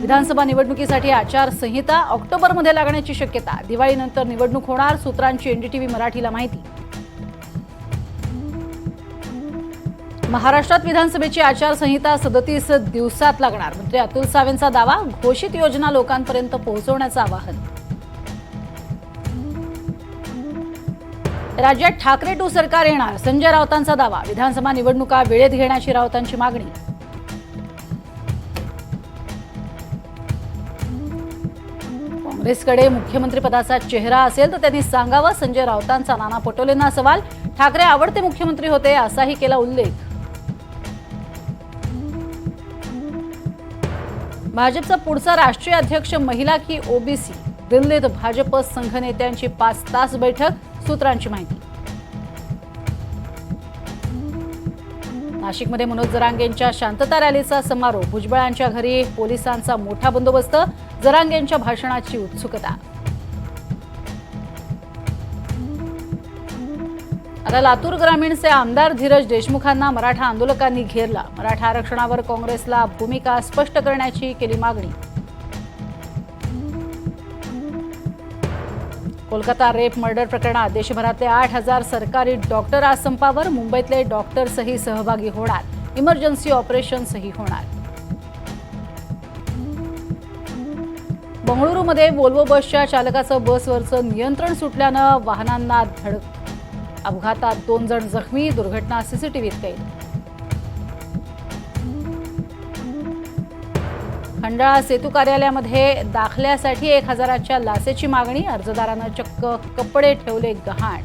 विधानसभा निवडणुकीसाठी आचारसंहिता ऑक्टोबरमध्ये लागण्याची शक्यता. दिवाळीनंतर निवडणूक होणार सूत्रांची एनडीटीव्ही मराठीला माहिती. महाराष्ट्रात विधानसभेची आचारसंहिता सदतीस दिवसात लागणार. मंत्री अतुल सावेंचा दावा घोषित योजना लोकांपर्यंत पोहोचवण्याचं आवाहन. राज्यात ठाकरे टू सरकार येणार संजय राऊतांचा दावा. विधानसभा निवडणुका वेळेत घेण्याची राऊतांची मागणी. काँग्रेसकडे मुख्यमंत्रीपदाचा चेहरा असेल तर त्यांनी सांगावं. संजय राऊतांचा नाना पटोलेंना सवाल. ठाकरे आवडते मुख्यमंत्री होते असाही केला उल्लेख. भाजपचा पुढचा राष्ट्रीय अध्यक्ष महिला की ओबीसी. दिल्लीत भाजप संघ नेत्यांची पाच तास बैठक. सूत्रांची माहिती. नाशिकमध्ये मनोज जरांगेंच्या शांतता रॅलीचा समारोप. भुजबळांच्या घरी पोलिसांचा मोठा बंदोबस्त जरांगेंच्या भाषणाची उत्सुकता. आता लातूर ग्रामीणचे आमदार धीरज देशमुखांना मराठा आंदोलकांनी घेरला. मराठा आरक्षणावर काँग्रेसला भूमिका स्पष्ट करण्याची केली मागणी. कोलकाता रेप मर्डर प्रकरणात देशभरातले आठ हजार सरकारी डॉक्टर आज संपावर मुंबईतले डॉक्टर्सही सहभागी होणार. इमर्जन्सी ऑपरेशन्सही होणार. बंगळुरूमध्ये वोल्वो बसच्या चालकाचं बसवरचं नियंत्रण सुटल्यानं वाहनांना धडक. अपघातात दोन जण जखमी दुर्घटना सीसीटीव्हीत कैद. खंडाळा सेतू कार्यालयामध्ये दाखल्यासाठी एक हजाराच्या लासेची मागणी अर्जदारानं चक्क कपडे ठेवले गहाण